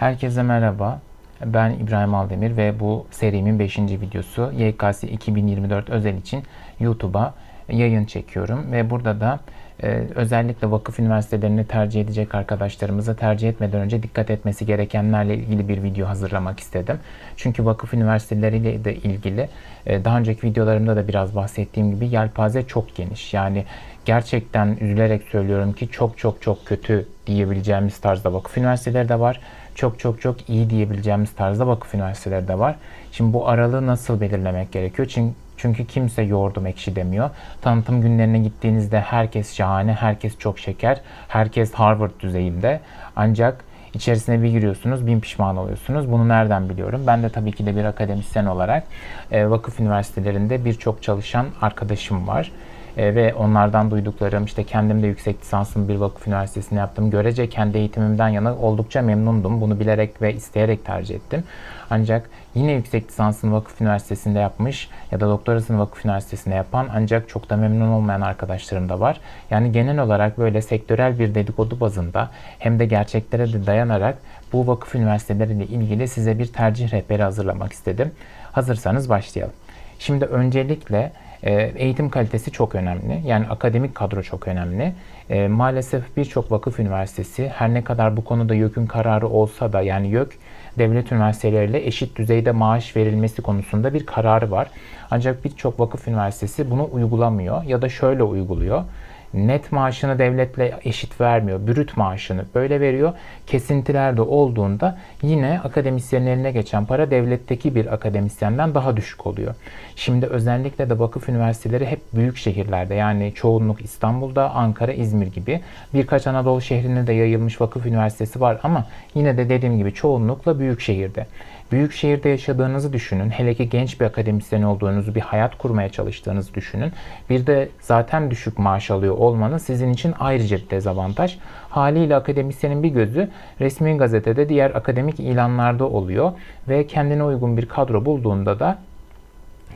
Herkese merhaba. Ben İbrahim Aldemir ve bu serimin 5. videosu YKS 2024 özel için YouTube'a yayın çekiyorum ve burada da e, özellikle vakıf üniversitelerini tercih edecek arkadaşlarımıza tercih etmeden önce dikkat etmesi gerekenlerle ilgili bir video hazırlamak istedim. Çünkü vakıf üniversiteleriyle de ilgili e, daha önceki videolarımda da biraz bahsettiğim gibi yelpaze çok geniş. Yani gerçekten üzülerek söylüyorum ki çok çok çok kötü diyebileceğimiz tarzda vakıf üniversiteleri de var. Çok çok çok iyi diyebileceğimiz tarzda vakıf üniversiteleri de var. Şimdi bu aralığı nasıl belirlemek gerekiyor? Çünkü çünkü kimse yoğurdum ekşi demiyor. Tanıtım günlerine gittiğinizde herkes şahane, herkes çok şeker, herkes Harvard düzeyinde. Ancak içerisine bir giriyorsunuz, bin pişman oluyorsunuz. Bunu nereden biliyorum? Ben de tabii ki de bir akademisyen olarak e, vakıf üniversitelerinde birçok çalışan arkadaşım var. E, ve onlardan duyduklarım işte kendim de yüksek lisansımı bir vakıf üniversitesinde yaptım. Görece kendi eğitimimden yana oldukça memnundum. Bunu bilerek ve isteyerek tercih ettim. Ancak yine yüksek lisansını vakıf üniversitesinde yapmış ya da doktorasını vakıf üniversitesinde yapan ancak çok da memnun olmayan arkadaşlarım da var. Yani genel olarak böyle sektörel bir dedikodu bazında hem de gerçeklere de dayanarak bu vakıf üniversiteleriyle ilgili size bir tercih rehberi hazırlamak istedim. Hazırsanız başlayalım. Şimdi öncelikle e, eğitim kalitesi çok önemli. Yani akademik kadro çok önemli. E, maalesef birçok vakıf üniversitesi her ne kadar bu konuda YÖK'ün kararı olsa da yani YÖK devlet üniversiteleriyle eşit düzeyde maaş verilmesi konusunda bir kararı var. Ancak birçok vakıf üniversitesi bunu uygulamıyor ya da şöyle uyguluyor net maaşını devletle eşit vermiyor. Brüt maaşını böyle veriyor. Kesintiler de olduğunda yine akademisyenin eline geçen para devletteki bir akademisyenden daha düşük oluyor. Şimdi özellikle de vakıf üniversiteleri hep büyük şehirlerde yani çoğunluk İstanbul'da, Ankara, İzmir gibi birkaç Anadolu şehrine de yayılmış vakıf üniversitesi var ama yine de dediğim gibi çoğunlukla büyük şehirde. Büyük şehirde yaşadığınızı düşünün. Hele ki genç bir akademisyen olduğunuzu, bir hayat kurmaya çalıştığınızı düşünün. Bir de zaten düşük maaş alıyor olmanız sizin için ayrıca bir dezavantaj. Haliyle akademisyenin bir gözü resmi gazetede diğer akademik ilanlarda oluyor ve kendine uygun bir kadro bulduğunda da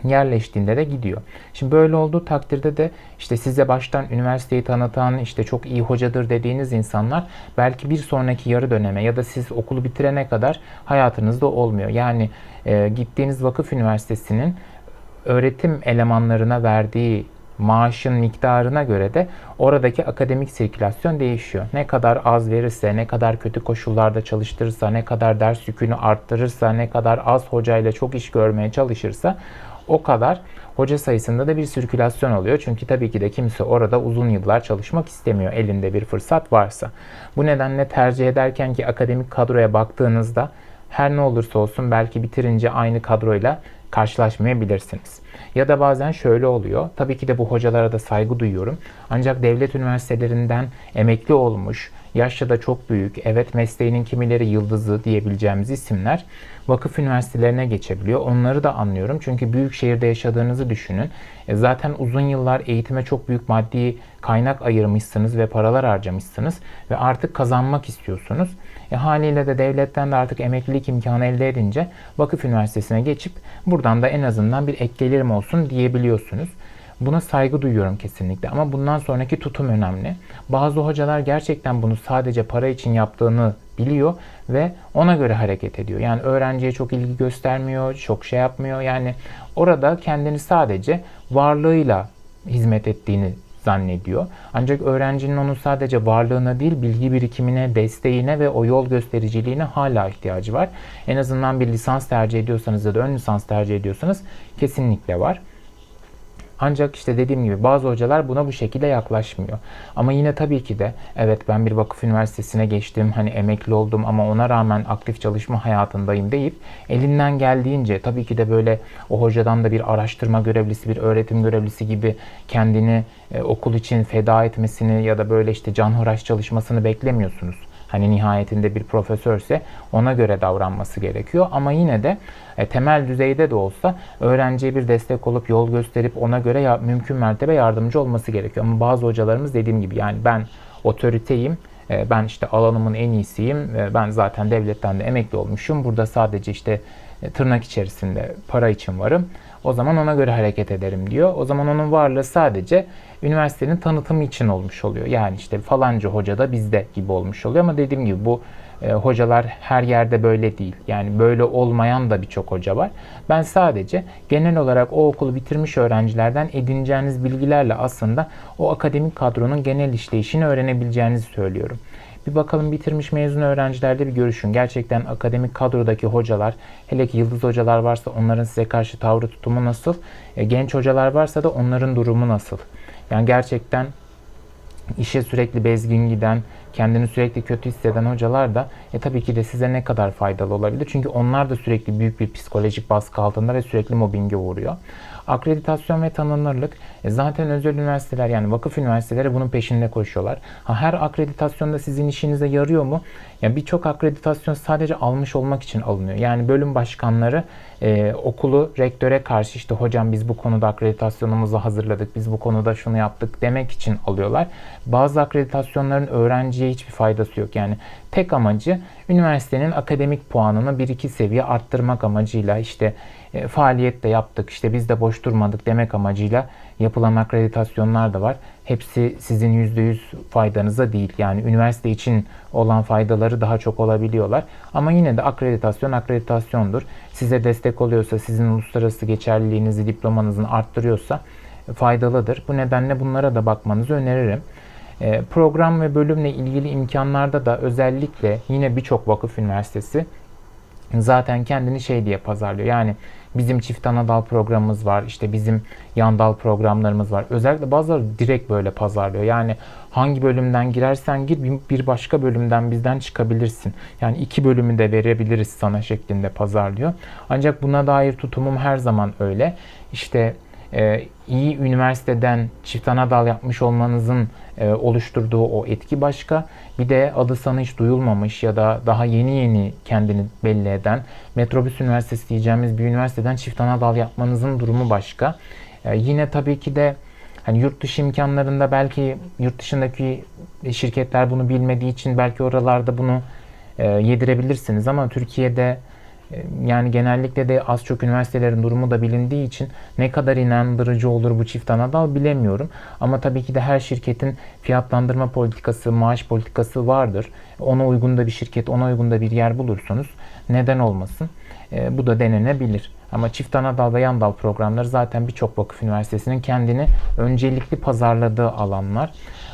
yerleştiğinde de gidiyor. Şimdi böyle olduğu takdirde de işte size baştan üniversiteyi tanıtan, işte çok iyi hocadır dediğiniz insanlar belki bir sonraki yarı döneme ya da siz okulu bitirene kadar hayatınızda olmuyor. Yani e, gittiğiniz vakıf üniversitesinin öğretim elemanlarına verdiği maaşın miktarına göre de oradaki akademik sirkülasyon değişiyor. Ne kadar az verirse, ne kadar kötü koşullarda çalıştırırsa, ne kadar ders yükünü arttırırsa, ne kadar az hocayla çok iş görmeye çalışırsa o kadar hoca sayısında da bir sirkülasyon oluyor. Çünkü tabii ki de kimse orada uzun yıllar çalışmak istemiyor elinde bir fırsat varsa. Bu nedenle tercih ederken ki akademik kadroya baktığınızda her ne olursa olsun belki bitirince aynı kadroyla karşılaşmayabilirsiniz. Ya da bazen şöyle oluyor. Tabii ki de bu hocalara da saygı duyuyorum. Ancak devlet üniversitelerinden emekli olmuş, yaşça da çok büyük, evet mesleğinin kimileri yıldızı diyebileceğimiz isimler vakıf üniversitelerine geçebiliyor. Onları da anlıyorum. Çünkü büyük şehirde yaşadığınızı düşünün. E zaten uzun yıllar eğitime çok büyük maddi kaynak ayırmışsınız ve paralar harcamışsınız ve artık kazanmak istiyorsunuz. E haliyle de devletten de artık emeklilik imkanı elde edince vakıf üniversitesine geçip buradan da en azından bir ek gelirim olsun diyebiliyorsunuz. Buna saygı duyuyorum kesinlikle ama bundan sonraki tutum önemli. Bazı hocalar gerçekten bunu sadece para için yaptığını biliyor ve ona göre hareket ediyor. Yani öğrenciye çok ilgi göstermiyor, çok şey yapmıyor. Yani orada kendini sadece varlığıyla hizmet ettiğini zannediyor. Ancak öğrencinin onun sadece varlığına değil bilgi birikimine, desteğine ve o yol göstericiliğine hala ihtiyacı var. En azından bir lisans tercih ediyorsanız ya da ön lisans tercih ediyorsanız kesinlikle var. Ancak işte dediğim gibi bazı hocalar buna bu şekilde yaklaşmıyor. Ama yine tabii ki de evet ben bir vakıf üniversitesine geçtim, hani emekli oldum ama ona rağmen aktif çalışma hayatındayım deyip elinden geldiğince tabii ki de böyle o hocadan da bir araştırma görevlisi, bir öğretim görevlisi gibi kendini e, okul için feda etmesini ya da böyle işte canhıraş çalışmasını beklemiyorsunuz hani nihayetinde bir profesörse ona göre davranması gerekiyor. Ama yine de e, temel düzeyde de olsa öğrenciye bir destek olup yol gösterip ona göre ya, mümkün mertebe yardımcı olması gerekiyor. Ama bazı hocalarımız dediğim gibi yani ben otoriteyim, e, ben işte alanımın en iyisiyim, e, ben zaten devletten de emekli olmuşum. Burada sadece işte e, tırnak içerisinde para için varım. O zaman ona göre hareket ederim diyor. O zaman onun varlığı sadece üniversitenin tanıtımı için olmuş oluyor. Yani işte falanca hoca da bizde gibi olmuş oluyor. Ama dediğim gibi bu e, hocalar her yerde böyle değil. Yani böyle olmayan da birçok hoca var. Ben sadece genel olarak o okulu bitirmiş öğrencilerden edineceğiniz bilgilerle aslında o akademik kadronun genel işleyişini öğrenebileceğinizi söylüyorum. Bir bakalım bitirmiş mezun öğrencilerle bir görüşün. Gerçekten akademik kadrodaki hocalar, hele ki yıldız hocalar varsa onların size karşı tavrı tutumu nasıl? E, genç hocalar varsa da onların durumu nasıl? Yani gerçekten işe sürekli bezgin giden, kendini sürekli kötü hisseden hocalar da e, tabii ki de size ne kadar faydalı olabilir? Çünkü onlar da sürekli büyük bir psikolojik baskı altında ve sürekli mobbinge uğruyor. Akreditasyon ve tanınırlık e, zaten özel üniversiteler yani vakıf üniversiteleri bunun peşinde koşuyorlar. Ha, her akreditasyonda sizin işinize yarıyor mu? Ya birçok akreditasyon sadece almış olmak için alınıyor. Yani bölüm başkanları e, okulu rektöre karşı işte hocam biz bu konuda akreditasyonumuzu hazırladık, biz bu konuda şunu yaptık demek için alıyorlar. Bazı akreditasyonların öğrenciye hiçbir faydası yok. Yani tek amacı üniversitenin akademik puanını 1-2 seviye arttırmak amacıyla işte e, faaliyet de yaptık, işte biz de boş durmadık demek amacıyla yapılan akreditasyonlar da var. Hepsi sizin %100 faydanıza değil. Yani üniversite için olan faydaları daha çok olabiliyorlar. Ama yine de akreditasyon akreditasyondur. Size destek oluyorsa, sizin uluslararası geçerliliğinizi, diplomanızın arttırıyorsa faydalıdır. Bu nedenle bunlara da bakmanızı öneririm. E, program ve bölümle ilgili imkanlarda da özellikle yine birçok vakıf üniversitesi zaten kendini şey diye pazarlıyor. Yani bizim çift ana dal programımız var. işte bizim yan dal programlarımız var. Özellikle bazıları direkt böyle pazarlıyor. Yani hangi bölümden girersen gir bir başka bölümden bizden çıkabilirsin. Yani iki bölümü de verebiliriz sana şeklinde pazarlıyor. Ancak buna dair tutumum her zaman öyle. İşte iyi üniversiteden çift ana dal yapmış olmanızın e, oluşturduğu o etki başka. Bir de adı sana hiç duyulmamış ya da daha yeni yeni kendini belli eden Metrobüs Üniversitesi diyeceğimiz bir üniversiteden çift ana dal yapmanızın durumu başka. E, yine tabii ki de hani yurt dışı imkanlarında belki yurt dışındaki şirketler bunu bilmediği için belki oralarda bunu e, yedirebilirsiniz ama Türkiye'de yani genellikle de az çok üniversitelerin durumu da bilindiği için ne kadar inandırıcı olur bu çift anadal bilemiyorum. Ama tabii ki de her şirketin fiyatlandırma politikası, maaş politikası vardır. Ona uygun da bir şirket, ona uygun da bir yer bulursanız neden olmasın? E, bu da denenebilir. Ama çift ana dal ve yan dal programları zaten birçok vakıf üniversitesinin kendini öncelikli pazarladığı alanlar.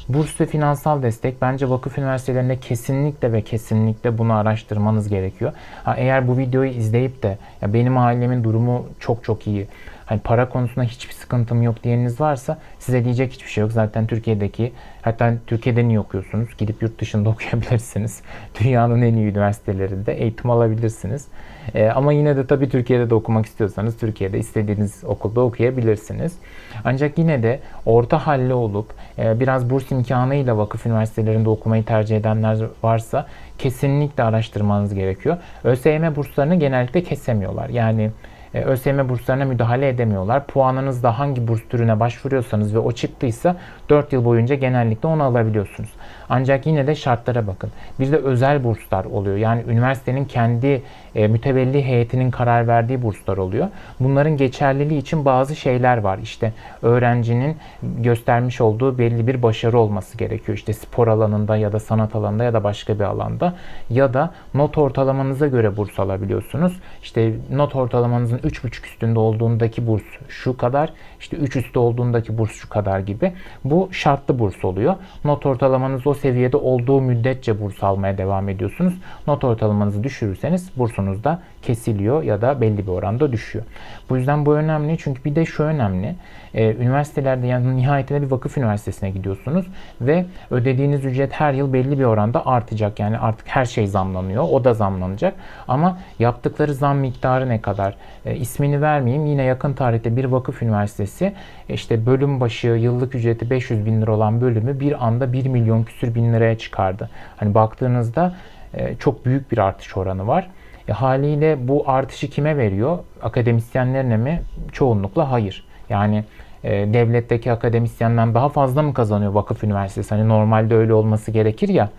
Burs ve finansal destek bence vakıf üniversitelerinde kesinlikle ve kesinlikle bunu araştırmanız gerekiyor. Ha, eğer bu videoyu izleyip de ya benim ailemin durumu çok çok iyi. Hani para konusunda hiçbir sıkıntım yok diyeniniz varsa size diyecek hiçbir şey yok. Zaten Türkiye'deki hatta Türkiye'de niye okuyorsunuz? Gidip yurt dışında okuyabilirsiniz. Dünyanın en iyi üniversitelerinde eğitim alabilirsiniz. E, ama yine de tabii Türkiye'de de okumak istiyorsanız Türkiye'de istediğiniz okulda okuyabilirsiniz. Ancak yine de orta halli olup e, biraz burs imkanıyla vakıf üniversitelerinde okumayı tercih edenler varsa kesinlikle araştırmanız gerekiyor. ÖSYM burslarını genellikle kesemiyorlar. Yani e, ÖSYM burslarına müdahale edemiyorlar. Puanınızda hangi burs türüne başvuruyorsanız ve o çıktıysa 4 yıl boyunca genellikle onu alabiliyorsunuz. Ancak yine de şartlara bakın. Bir de özel burslar oluyor. Yani üniversitenin kendi e, mütevelli heyetinin karar verdiği burslar oluyor. Bunların geçerliliği için bazı şeyler var. İşte öğrencinin göstermiş olduğu belli bir başarı olması gerekiyor. İşte spor alanında ya da sanat alanında ya da başka bir alanda ya da not ortalamanıza göre burs alabiliyorsunuz. İşte not ortalamanızın 3,5 üstünde olduğundaki burs şu kadar, işte 3 üstü olduğundaki burs şu kadar gibi. Bu şartlı burs oluyor. Not ortalamanız o seviyede olduğu müddetçe burs almaya devam ediyorsunuz. Not ortalamanızı düşürürseniz bursunuz da kesiliyor ya da belli bir oranda düşüyor. Bu yüzden bu önemli çünkü bir de şu önemli. Ee, üniversitelerde yani nihayetinde bir vakıf üniversitesine gidiyorsunuz ve ödediğiniz ücret her yıl belli bir oranda artacak. Yani artık her şey zamlanıyor. O da zamlanacak. Ama yaptıkları zam miktarı ne kadar? E, ismini vermeyeyim. Yine yakın tarihte bir vakıf üniversitesi işte bölüm başı yıllık ücreti 500 bin lira olan bölümü bir anda 1 milyon küsür bin liraya çıkardı. Hani baktığınızda e, çok büyük bir artış oranı var. E, haliyle bu artışı kime veriyor? Akademisyenlerine mi? Çoğunlukla hayır. Yani e, devletteki akademisyenden daha fazla mı kazanıyor vakıf üniversitesi? Hani normalde öyle olması gerekir ya.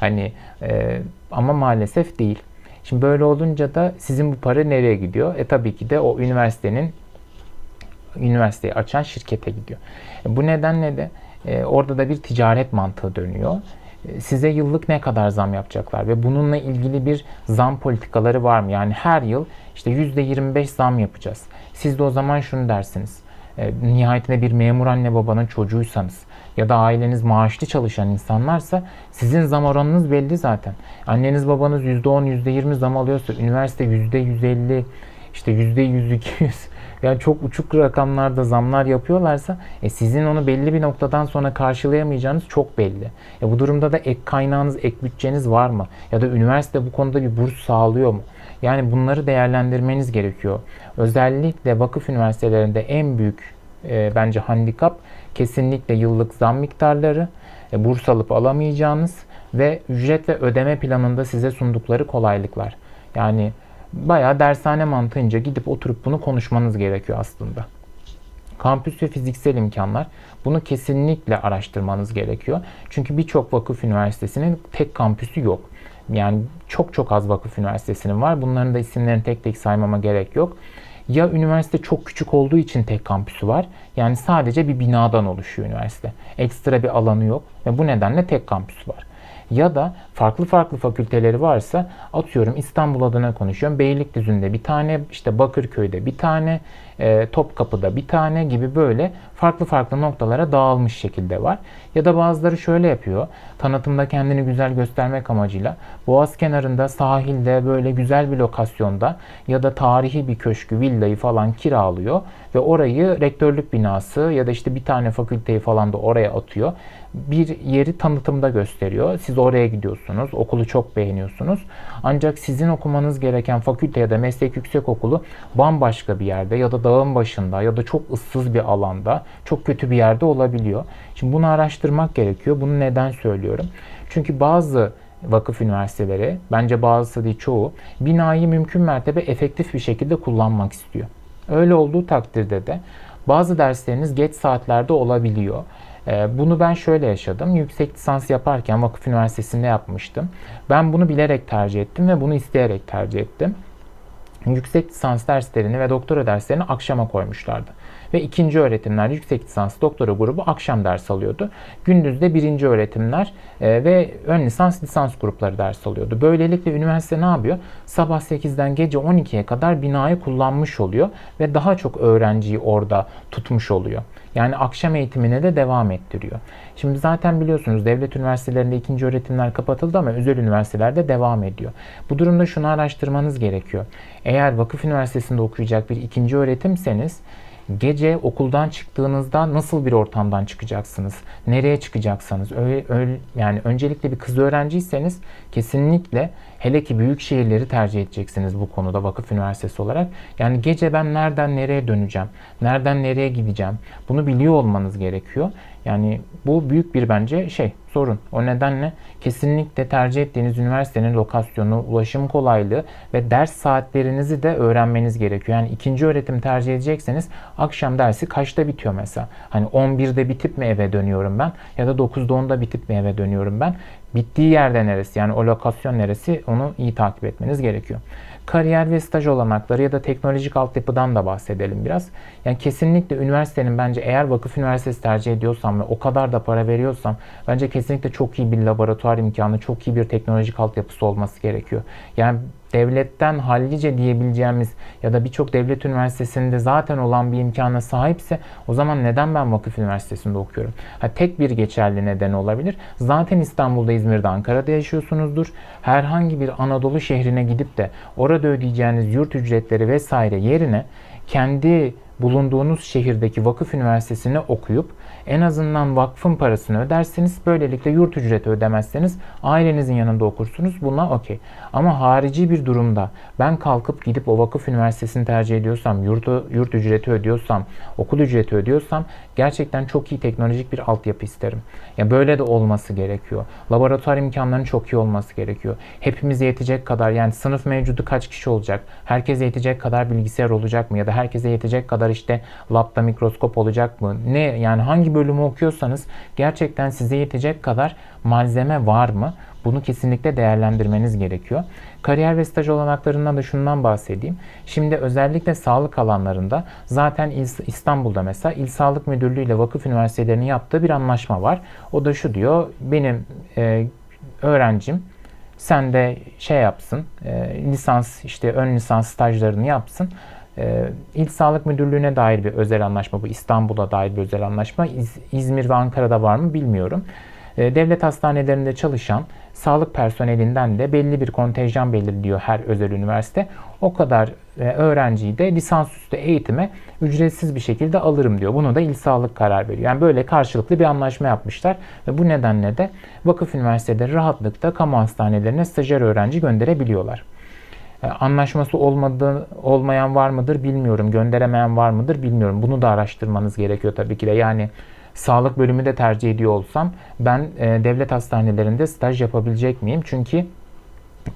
Hani e, ama maalesef değil. Şimdi böyle olunca da sizin bu para nereye gidiyor? E tabii ki de o üniversitenin üniversiteyi açan şirkete gidiyor. E, bu nedenle de e, orada da bir ticaret mantığı dönüyor. Size yıllık ne kadar zam yapacaklar ve bununla ilgili bir zam politikaları var mı? Yani her yıl işte %25 zam yapacağız. Siz de o zaman şunu dersiniz. E, nihayetinde bir memur anne babanın çocuğuysanız ya da aileniz maaşlı çalışan insanlarsa sizin zam oranınız belli zaten. Anneniz babanız %10, %20 zam alıyorsa üniversite %150, işte %100, 200 yani çok uçuk rakamlarda zamlar yapıyorlarsa e, sizin onu belli bir noktadan sonra karşılayamayacağınız çok belli. E, bu durumda da ek kaynağınız, ek bütçeniz var mı? Ya da üniversite bu konuda bir burs sağlıyor mu? Yani bunları değerlendirmeniz gerekiyor. Özellikle vakıf üniversitelerinde en büyük e, bence handikap kesinlikle yıllık zam miktarları, e, burs alıp alamayacağınız ve ücret ve ödeme planında size sundukları kolaylıklar. Yani bayağı dershane mantığınca gidip oturup bunu konuşmanız gerekiyor aslında. Kampüs ve fiziksel imkanlar. Bunu kesinlikle araştırmanız gerekiyor. Çünkü birçok vakıf üniversitesinin tek kampüsü yok. Yani çok çok az vakıf üniversitesinin var. Bunların da isimlerini tek tek saymama gerek yok. Ya üniversite çok küçük olduğu için tek kampüsü var. Yani sadece bir binadan oluşuyor üniversite. Ekstra bir alanı yok ve bu nedenle tek kampüsü var ya da farklı farklı fakülteleri varsa atıyorum İstanbul adına konuşuyorum. Beylikdüzü'nde bir tane, işte Bakırköy'de bir tane, e, Topkapı'da bir tane gibi böyle farklı farklı noktalara dağılmış şekilde var. Ya da bazıları şöyle yapıyor. Tanıtımda kendini güzel göstermek amacıyla Boğaz kenarında sahilde böyle güzel bir lokasyonda ya da tarihi bir köşkü, villayı falan kiralıyor ve orayı rektörlük binası ya da işte bir tane fakülteyi falan da oraya atıyor. Bir yeri tanıtımda gösteriyor. Siz oraya gidiyorsunuz. Okulu çok beğeniyorsunuz. Ancak sizin okumanız gereken fakülte ya da meslek yüksek okulu bambaşka bir yerde ya da dağın başında ya da çok ıssız bir alanda çok kötü bir yerde olabiliyor. Şimdi bunu araştırmak gerekiyor. Bunu neden söylüyorum? Çünkü bazı vakıf üniversiteleri, bence bazısı değil çoğu, binayı mümkün mertebe efektif bir şekilde kullanmak istiyor. Öyle olduğu takdirde de bazı dersleriniz geç saatlerde olabiliyor. Ee, bunu ben şöyle yaşadım. Yüksek lisans yaparken vakıf üniversitesinde yapmıştım. Ben bunu bilerek tercih ettim ve bunu isteyerek tercih ettim. Yüksek lisans derslerini ve doktora derslerini akşama koymuşlardı ve ikinci öğretimler yüksek lisans doktora grubu akşam ders alıyordu. Gündüzde birinci öğretimler e, ve ön lisans lisans grupları ders alıyordu. Böylelikle üniversite ne yapıyor? Sabah 8'den gece 12'ye kadar binayı kullanmış oluyor ve daha çok öğrenciyi orada tutmuş oluyor. Yani akşam eğitimine de devam ettiriyor. Şimdi zaten biliyorsunuz devlet üniversitelerinde ikinci öğretimler kapatıldı ama özel üniversitelerde devam ediyor. Bu durumda şunu araştırmanız gerekiyor. Eğer vakıf üniversitesinde okuyacak bir ikinci öğretimseniz gece okuldan çıktığınızda nasıl bir ortamdan çıkacaksınız? Nereye çıkacaksanız? Öyle, öyle, yani öncelikle bir kız öğrenciyseniz kesinlikle hele ki büyük şehirleri tercih edeceksiniz bu konuda vakıf üniversitesi olarak. Yani gece ben nereden nereye döneceğim? Nereden nereye gideceğim? Bunu biliyor olmanız gerekiyor. Yani bu büyük bir bence şey sorun. O nedenle kesinlikle tercih ettiğiniz üniversitenin lokasyonu, ulaşım kolaylığı ve ders saatlerinizi de öğrenmeniz gerekiyor. Yani ikinci öğretim tercih edecekseniz akşam dersi kaçta bitiyor mesela? Hani 11'de bitip mi eve dönüyorum ben ya da 9'da 10'da bitip mi eve dönüyorum ben? Bittiği yerde neresi yani o lokasyon neresi onu iyi takip etmeniz gerekiyor kariyer ve staj olanakları ya da teknolojik altyapıdan da bahsedelim biraz. Yani kesinlikle üniversitenin bence eğer vakıf üniversitesi tercih ediyorsam ve o kadar da para veriyorsam bence kesinlikle çok iyi bir laboratuvar imkanı, çok iyi bir teknolojik altyapısı olması gerekiyor. Yani devletten hallice diyebileceğimiz ya da birçok devlet üniversitesinde zaten olan bir imkana sahipse o zaman neden ben vakıf üniversitesinde okuyorum? Ha, tek bir geçerli neden olabilir. Zaten İstanbul'da, İzmir'de, Ankara'da yaşıyorsunuzdur. Herhangi bir Anadolu şehrine gidip de orada ödeyeceğiniz yurt ücretleri vesaire yerine kendi bulunduğunuz şehirdeki vakıf üniversitesini okuyup en azından vakfın parasını ödersiniz. Böylelikle yurt ücreti ödemezseniz ailenizin yanında okursunuz. Buna okey. Ama harici bir durumda ben kalkıp gidip o vakıf üniversitesini tercih ediyorsam, yurtu, yurt ücreti ödüyorsam, okul ücreti ödüyorsam gerçekten çok iyi teknolojik bir altyapı isterim. Ya böyle de olması gerekiyor. Laboratuvar imkanlarının çok iyi olması gerekiyor. Hepimize yetecek kadar yani sınıf mevcudu kaç kişi olacak? Herkese yetecek kadar bilgisayar olacak mı? Ya da herkese yetecek kadar işte labda mikroskop olacak mı? Ne yani hangi bölümü okuyorsanız gerçekten size yetecek kadar malzeme var mı? Bunu kesinlikle değerlendirmeniz gerekiyor. Kariyer ve staj olanaklarından da şundan bahsedeyim. Şimdi özellikle sağlık alanlarında zaten İstanbul'da mesela İl Sağlık Müdürlüğü ile vakıf üniversitelerinin yaptığı bir anlaşma var. O da şu diyor, benim e, öğrencim sen de şey yapsın, e, lisans işte ön lisans stajlarını yapsın. E, İl Sağlık Müdürlüğü'ne dair bir özel anlaşma bu. İstanbul'a dair bir özel anlaşma. İz- İzmir ve Ankara'da var mı bilmiyorum. E, devlet hastanelerinde çalışan sağlık personelinden de belli bir kontenjan belirliyor her özel üniversite. O kadar e, öğrenciyi de lisansüstü eğitime ücretsiz bir şekilde alırım diyor. Bunu da İl Sağlık karar veriyor. Yani böyle karşılıklı bir anlaşma yapmışlar ve bu nedenle de vakıf üniversiteleri rahatlıkla kamu hastanelerine stajyer öğrenci gönderebiliyorlar. E, Anlaşması olmadığı, olmayan var mıdır bilmiyorum. Gönderemeyen var mıdır bilmiyorum. Bunu da araştırmanız gerekiyor tabii ki de. Yani sağlık bölümü de tercih ediyor olsam ben e, devlet hastanelerinde staj yapabilecek miyim? Çünkü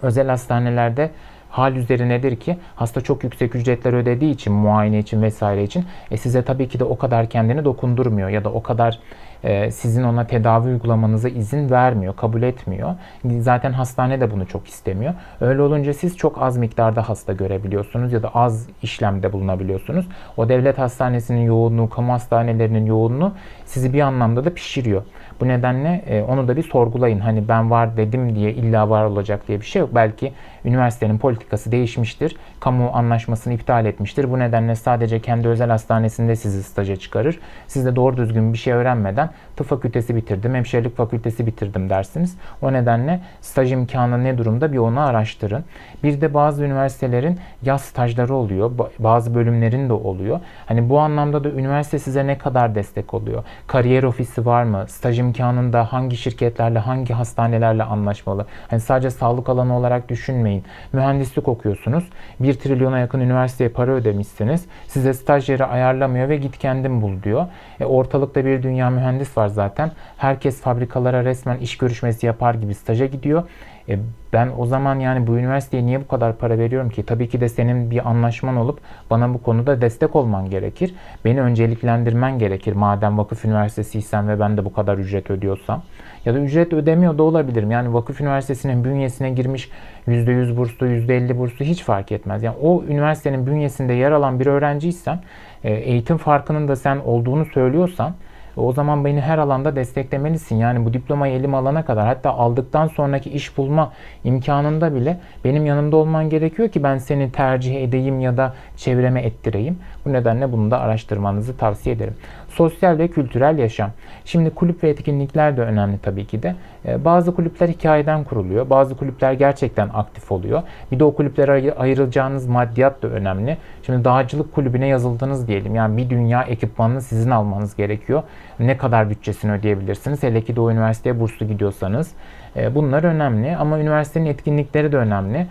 özel hastanelerde hal üzerinedir ki hasta çok yüksek ücretler ödediği için muayene için vesaire için e, size tabii ki de o kadar kendini dokundurmuyor ya da o kadar e, sizin ona tedavi uygulamanıza izin vermiyor, kabul etmiyor. Zaten hastane de bunu çok istemiyor. Öyle olunca siz çok az miktarda hasta görebiliyorsunuz ya da az işlemde bulunabiliyorsunuz. O devlet hastanesinin yoğunluğu, kamu hastanelerinin yoğunluğu sizi bir anlamda da pişiriyor. Bu nedenle e, onu da bir sorgulayın. Hani ben var dedim diye illa var olacak diye bir şey yok. Belki üniversitenin politikası değişmiştir. Kamu anlaşmasını iptal etmiştir. Bu nedenle sadece kendi özel hastanesinde sizi staja çıkarır. Siz de doğru düzgün bir şey öğrenmeden tıp fakültesi bitirdim, hemşirelik fakültesi bitirdim dersiniz. O nedenle staj imkanı ne durumda bir onu araştırın. Bir de bazı üniversitelerin yaz stajları oluyor. Ba- Bazı bölümlerin de oluyor. Hani bu anlamda da üniversite size ne kadar destek oluyor? Kariyer ofisi var mı? Staj imkanında hangi şirketlerle, hangi hastanelerle anlaşmalı? Hani sadece sağlık alanı olarak düşünmeyin. Mühendislik okuyorsunuz. 1 trilyona yakın üniversiteye para ödemişsiniz. Size staj yeri ayarlamıyor ve git kendin bul diyor. E, ortalıkta bir dünya mühendis var zaten. Herkes fabrikalara resmen iş görüşmesi yapar gibi staja gidiyor. E, ben o zaman yani bu üniversiteye niye bu kadar para veriyorum ki? Tabii ki de senin bir anlaşman olup bana bu konuda destek olman gerekir. Beni önceliklendirmen gerekir madem vakıf üniversitesiysen ve ben de bu kadar ücret ödüyorsam. Ya da ücret ödemiyor da olabilirim. Yani vakıf üniversitesinin bünyesine girmiş %100 burslu, %50 burslu hiç fark etmez. Yani o üniversitenin bünyesinde yer alan bir öğrenciysen, e, eğitim farkının da sen olduğunu söylüyorsan o zaman beni her alanda desteklemelisin. Yani bu diplomayı elime alana kadar hatta aldıktan sonraki iş bulma imkanında bile benim yanımda olman gerekiyor ki ben seni tercih edeyim ya da çevreme ettireyim. Bu nedenle bunu da araştırmanızı tavsiye ederim. Sosyal ve kültürel yaşam. Şimdi kulüp ve etkinlikler de önemli tabii ki de. Ee, Bazı kulüpler hikayeden kuruluyor. Bazı kulüpler gerçekten aktif oluyor. Bir de o kulüplere ayrılacağınız maddiyat da önemli. Şimdi dağcılık kulübüne yazıldınız diyelim. Yani bir dünya ekipmanını sizin almanız gerekiyor. Ne kadar bütçesini ödeyebilirsiniz? Hele ki de o üniversiteye burslu gidiyorsanız. E, Bunlar önemli ama üniversitenin etkinlikleri de önemli.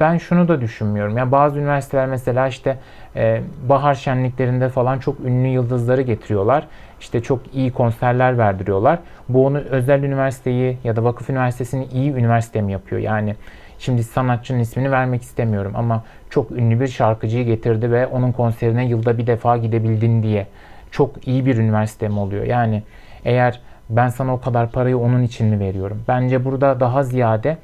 Ben şunu da düşünmüyorum. Ya bazı üniversiteler mesela işte e, bahar şenliklerinde falan çok ünlü yıldızları getiriyorlar. İşte çok iyi konserler verdiriyorlar. Bu onu özel üniversiteyi ya da vakıf üniversitesini iyi üniversite mi yapıyor? Yani şimdi sanatçının ismini vermek istemiyorum ama çok ünlü bir şarkıcıyı getirdi ve onun konserine yılda bir defa gidebildin diye çok iyi bir üniversite mi oluyor? Yani eğer ben sana o kadar parayı onun için mi veriyorum? Bence burada daha ziyade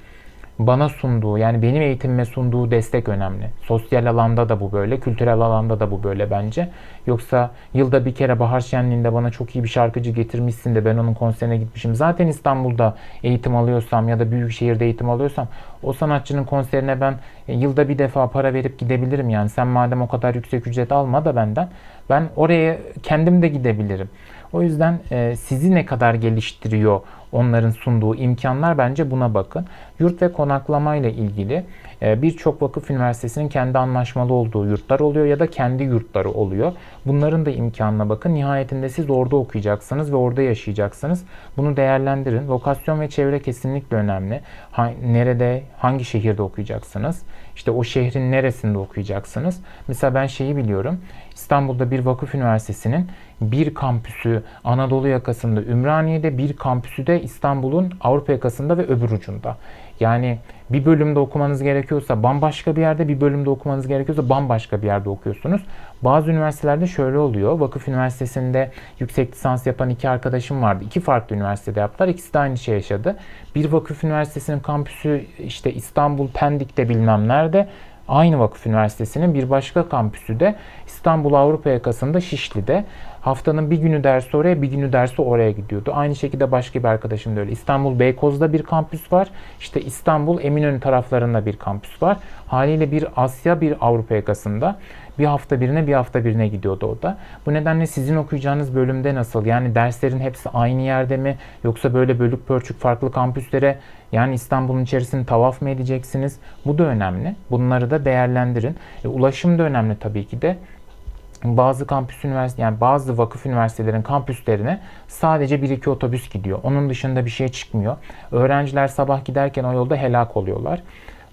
bana sunduğu yani benim eğitimime sunduğu destek önemli. Sosyal alanda da bu böyle, kültürel alanda da bu böyle bence. Yoksa yılda bir kere bahar şenliğinde bana çok iyi bir şarkıcı getirmişsin de ben onun konserine gitmişim. Zaten İstanbul'da eğitim alıyorsam ya da büyük şehirde eğitim alıyorsam o sanatçının konserine ben e, yılda bir defa para verip gidebilirim yani. Sen madem o kadar yüksek ücret alma da benden ben oraya kendim de gidebilirim. O yüzden e, sizi ne kadar geliştiriyor onların sunduğu imkanlar bence buna bakın. Yurt ve konaklama ile ilgili e, birçok vakıf üniversitesinin kendi anlaşmalı olduğu yurtlar oluyor ya da kendi yurtları oluyor. Bunların da imkanına bakın. Nihayetinde siz orada okuyacaksınız ve orada yaşayacaksınız. Bunu değerlendirin. Lokasyon ve çevre kesinlikle önemli. Ha, nerede, hangi şehirde okuyacaksınız? İşte o şehrin neresinde okuyacaksınız? Mesela ben şeyi biliyorum. İstanbul'da bir vakıf üniversitesinin bir kampüsü Anadolu yakasında Ümraniye'de, bir kampüsü de İstanbul'un Avrupa yakasında ve öbür ucunda. Yani bir bölümde okumanız gerekiyorsa bambaşka bir yerde, bir bölümde okumanız gerekiyorsa bambaşka bir yerde okuyorsunuz. Bazı üniversitelerde şöyle oluyor. Vakıf Üniversitesi'nde yüksek lisans yapan iki arkadaşım vardı. İki farklı üniversitede yaptılar. İkisi de aynı şey yaşadı. Bir vakıf üniversitesinin kampüsü işte İstanbul Pendik'te bilmem nerede. Aynı vakıf üniversitesinin bir başka kampüsü de İstanbul Avrupa yakasında Şişli'de. Haftanın bir günü dersi oraya, bir günü dersi oraya gidiyordu. Aynı şekilde başka bir arkadaşım da öyle. İstanbul Beykoz'da bir kampüs var. İşte İstanbul Eminönü taraflarında bir kampüs var. Haliyle bir Asya, bir Avrupa yakasında. Bir hafta birine, bir hafta birine gidiyordu o da. Bu nedenle sizin okuyacağınız bölümde nasıl? Yani derslerin hepsi aynı yerde mi? Yoksa böyle bölük pörçük farklı kampüslere yani İstanbul'un içerisini tavaf mı edeceksiniz? Bu da önemli. Bunları da değerlendirin. E, ulaşım da önemli tabii ki de bazı kampüs üniversite yani bazı vakıf üniversitelerin kampüslerine sadece bir iki otobüs gidiyor. Onun dışında bir şey çıkmıyor. Öğrenciler sabah giderken o yolda helak oluyorlar.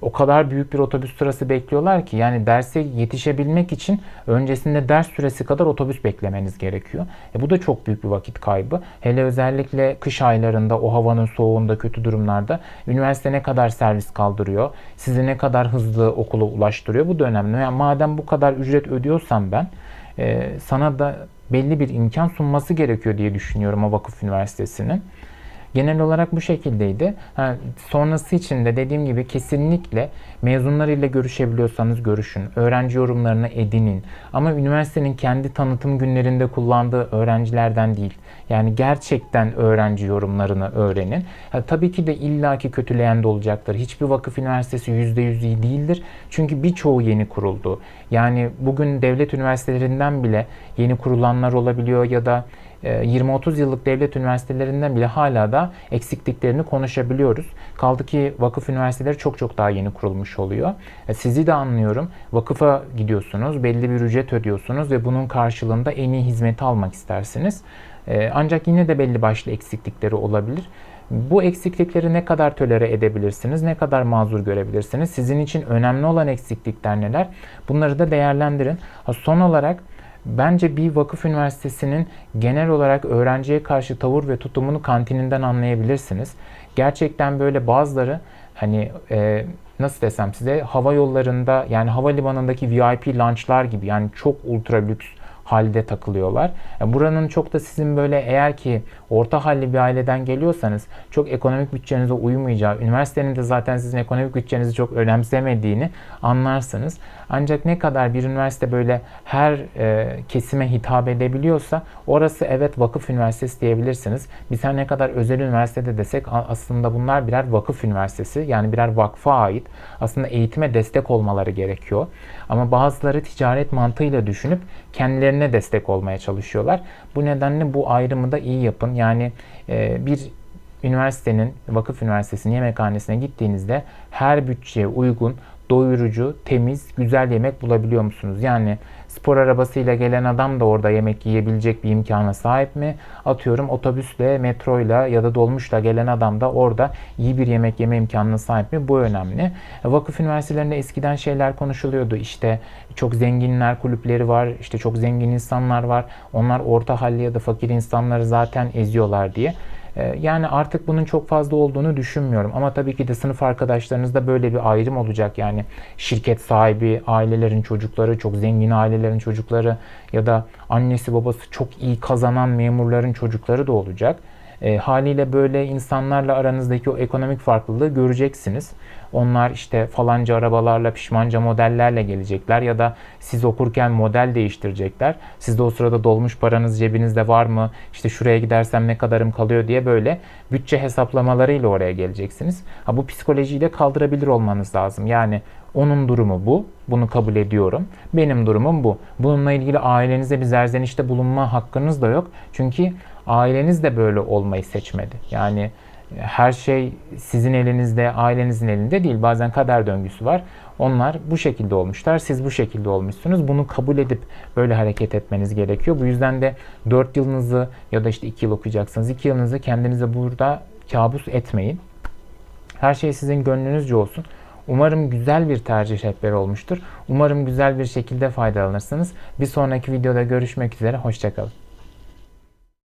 O kadar büyük bir otobüs sırası bekliyorlar ki yani derse yetişebilmek için öncesinde ders süresi kadar otobüs beklemeniz gerekiyor. E bu da çok büyük bir vakit kaybı. Hele özellikle kış aylarında o havanın soğuğunda kötü durumlarda üniversite ne kadar servis kaldırıyor? Sizi ne kadar hızlı okula ulaştırıyor? Bu da. Yani madem bu kadar ücret ödüyorsam ben e, sana da belli bir imkan sunması gerekiyor diye düşünüyorum o vakıf üniversitesinin. Genel olarak bu şekildeydi. Ha, sonrası için de dediğim gibi kesinlikle mezunlarıyla görüşebiliyorsanız görüşün. Öğrenci yorumlarını edinin. Ama üniversitenin kendi tanıtım günlerinde kullandığı öğrencilerden değil. Yani gerçekten öğrenci yorumlarını öğrenin. Ha, tabii ki de illaki kötüleyen de olacaktır. Hiçbir vakıf üniversitesi %100 iyi değildir. Çünkü birçoğu yeni kuruldu. Yani bugün devlet üniversitelerinden bile yeni kurulanlar olabiliyor ya da 20-30 e, yıllık devlet üniversitelerinden bile hala da eksikliklerini konuşabiliyoruz. Kaldı ki vakıf üniversiteleri çok çok daha yeni kurulmuş oluyor. E, sizi de anlıyorum. Vakıfa gidiyorsunuz, belli bir ücret ödüyorsunuz ve bunun karşılığında en iyi hizmeti almak istersiniz. E, ancak yine de belli başlı eksiklikleri olabilir. Bu eksiklikleri ne kadar tölere edebilirsiniz, ne kadar mazur görebilirsiniz? Sizin için önemli olan eksiklikler neler? Bunları da değerlendirin. Son olarak Bence bir vakıf üniversitesinin genel olarak öğrenciye karşı tavır ve tutumunu kantininden anlayabilirsiniz. Gerçekten böyle bazıları hani e, nasıl desem size hava yollarında yani havalimanındaki VIP lunchlar gibi yani çok ultra lüks halde takılıyorlar. E, buranın çok da sizin böyle eğer ki orta halli bir aileden geliyorsanız çok ekonomik bütçenize uymayacağı, üniversitenin de zaten sizin ekonomik bütçenizi çok önemsemediğini anlarsınız. Ancak ne kadar bir üniversite böyle her e, kesime hitap edebiliyorsa orası evet vakıf üniversitesi diyebilirsiniz. Biz her ne kadar özel üniversitede desek aslında bunlar birer vakıf üniversitesi yani birer vakfa ait. Aslında eğitime destek olmaları gerekiyor. Ama bazıları ticaret mantığıyla düşünüp kendilerine destek olmaya çalışıyorlar. Bu nedenle bu ayrımı da iyi yapın. Yani e, bir üniversitenin, vakıf üniversitesinin yemekhanesine gittiğinizde her bütçeye uygun doyurucu, temiz, güzel yemek bulabiliyor musunuz? Yani spor arabasıyla gelen adam da orada yemek yiyebilecek bir imkana sahip mi? Atıyorum otobüsle, metroyla ya da dolmuşla gelen adam da orada iyi bir yemek yeme imkanına sahip mi? Bu önemli. Vakıf üniversitelerinde eskiden şeyler konuşuluyordu. İşte çok zenginler kulüpleri var, işte çok zengin insanlar var. Onlar orta halli ya da fakir insanları zaten eziyorlar diye. Ee, yani artık bunun çok fazla olduğunu düşünmüyorum. Ama tabii ki de sınıf arkadaşlarınızda böyle bir ayrım olacak. Yani şirket sahibi, ailelerin çocukları, çok zengin ailelerin çocukları ya da annesi babası çok iyi kazanan memurların çocukları da olacak. E, haliyle böyle insanlarla aranızdaki o ekonomik farklılığı göreceksiniz. Onlar işte falanca arabalarla, pişmanca modellerle gelecekler ya da siz okurken model değiştirecekler. Siz de o sırada dolmuş paranız cebinizde var mı? İşte şuraya gidersem ne kadarım kalıyor diye böyle bütçe hesaplamalarıyla oraya geleceksiniz. Ha bu psikolojiyi de kaldırabilir olmanız lazım. Yani onun durumu bu. Bunu kabul ediyorum. Benim durumum bu. Bununla ilgili ailenize bir zerzenişte bulunma hakkınız da yok. Çünkü aileniz de böyle olmayı seçmedi. Yani her şey sizin elinizde, ailenizin elinde değil. Bazen kader döngüsü var. Onlar bu şekilde olmuşlar. Siz bu şekilde olmuşsunuz. Bunu kabul edip böyle hareket etmeniz gerekiyor. Bu yüzden de 4 yılınızı ya da işte 2 yıl okuyacaksınız. 2 yılınızı kendinize burada kabus etmeyin. Her şey sizin gönlünüzce olsun. Umarım güzel bir tercih rehberi olmuştur. Umarım güzel bir şekilde faydalanırsınız. Bir sonraki videoda görüşmek üzere. Hoşçakalın.